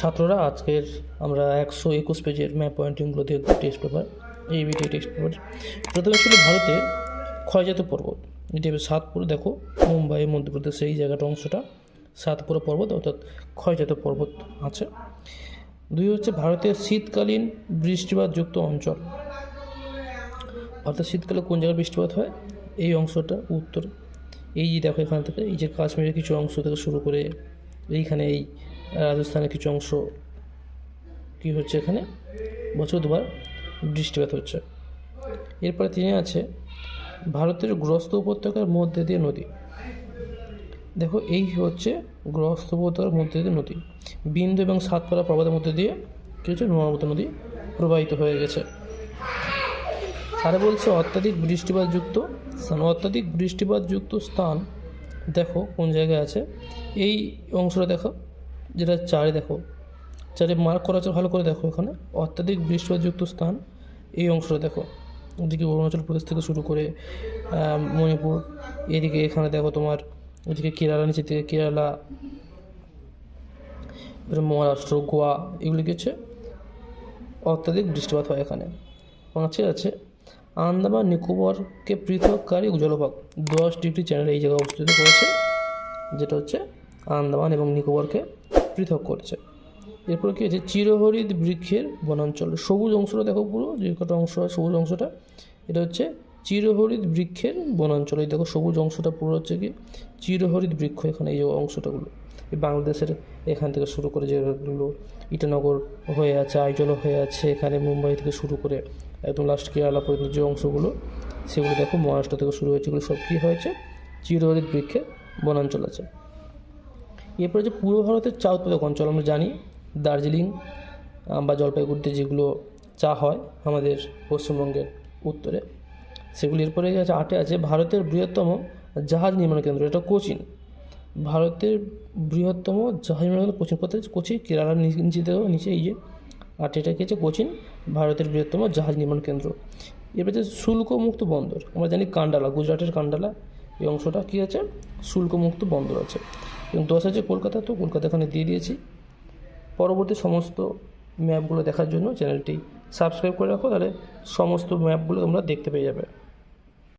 ছাত্ররা, আজকের আমরা একশো একুশ পেজের ম্যাপ পয়েন্টিংগুলো দেখব টেস্ট পেপার এই ভিডিও টেস্ট পেপার প্রথমে ছিল ভারতের ক্ষয়জাত পর্বত, এটি হবে সাতপুর, দেখো, মুম্বাই, মধ্যপ্রদেশ, এই জায়গাটা অংশটা, সাতপুরা পর্বত, অর্থাৎ ক্ষয়জাত পর্বত আছে। দুই হচ্ছে ভারতের শীতকালীন বৃষ্টিপাতযুক্ত অঞ্চল। অর্থাৎ শীতকালে কোন জায়গায় বৃষ্টিপাত হয়? এই অংশটা উত্তর। এই যে দেখো এখান থেকে, এই যে কাশ্মীরের কিছু অংশ থেকে শুরু করে এইখানে এই রাজস্থানের কিছু অংশ কী হচ্ছে এখানে? বছর দুবার বৃষ্টিপাত হচ্ছে। এরপরে তিনি আছে, ভারতের গ্রস্ত উপত্যকার মধ্যে দিয়ে নদী। দেখো, এই হচ্ছে গ্রস্ত উপত্যকার মধ্যে দিয়ে নদী। বিন্দু এবং সাতপাড়া প্রবাদের মধ্যে দিয়ে কী হচ্ছে? নর্মদা নদী প্রবাহিত হয়ে গেছে। আরে বলছে, অত্যাধিক বৃষ্টিপাতযুক্ত স্থান, অত্যাধিক বৃষ্টিপাতযুক্ত স্থান, দেখো কোন জায়গায় আছে? এই অংশটা দেখো। যেটা চারে দেখো, চারে মার্ক করা আছে, ভালো করে দেখো এখানে। অত্যাধিক বৃষ্টিপাতযুক্ত স্থান, এই অংশটা দেখো। ওদিকে অরুণাচল প্রদেশ থেকে শুরু করে মণিপুর, এদিকে এখানে দেখো তোমার ওদিকে কেরালা নিচে থেকে কেরালা মহারাষ্ট্র, গোয়া, এগুলি হচ্ছে অত্যাধিক বৃষ্টিপাত হয় এখানে। পাঁচে আছে, আন্দামান নিকোবরকে পৃথককারী জলভাগ। দশ ডিগ্রি চ্যানেল এই জায়গায় অবস্থিত করেছে, যেটা হচ্ছে আন্দামান এবং নিকোবরকে পৃথক করছে। এরপর কি আছে চিরহরিত বৃক্ষের বনাঞ্চল। সবুজ অংশটা দেখো পুরো, যে কটা অংশ সবুজ অংশটা। এটা হচ্ছে চিরহরিত বৃক্ষের বনাঞ্চল। এই দেখো সবুজ অংশটা পুরো হচ্ছে কি? চিরহরিত বৃক্ষ এখানে, এই অংশটাগুলো। এই বাংলাদেশের এখান থেকে শুরু করে যেগুলো ইটানগর হয়ে আছে, আইজল হয়ে আছে, এখানে মুম্বাই থেকে শুরু করে একদম লাস্ট কেরালা পর্যন্ত যে অংশগুলো, সেগুলো দেখো মহারাষ্ট্র থেকে শুরু হয়েছে। এগুলো সব কী হয়েছে? চিরহরিত বৃক্ষের বনাঞ্চল আছে। এরপরে যে পূর্ব ভারতের চা উৎপাদক অঞ্চল আমরা জানি, দার্জিলিং বা জলপাইগুড়িতে যেগুলো চা হয় আমাদের পশ্চিমবঙ্গের উত্তরে, সেগুলি এরপরে আছে আটে আছে ভারতের বৃহত্তম জাহাজ নির্মাণ কেন্দ্র, এটা কোচিন। ভারতের বৃহত্তম জাহাজ নির্মাণ কেন্দ্র কোচিন কোথায়? কোচিন কেরালার নিচে নিচে দেখো নিচে এই যে আটে এটা কি আছে কোচিন, ভারতের বৃহত্তম জাহাজ নির্মাণ কেন্দ্র। এরপরে যে শুল্কমুক্ত বন্দর, আমরা জানি কান্ডালা, গুজরাটের কান্ডালা, এই অংশটা কী আছে? শুল্কমুক্ত বন্দর আছে। এবং দশ আছে কলকাতা তো কলকাতা এখানে দিয়ে দিয়েছি। পরবর্তী সমস্ত ম্যাপগুলো দেখার জন্য চ্যানেলটি সাবস্ক্রাইব করে রাখো, তাহলে সমস্ত ম্যাপগুলো তোমরা দেখতে পেয়ে যাবে।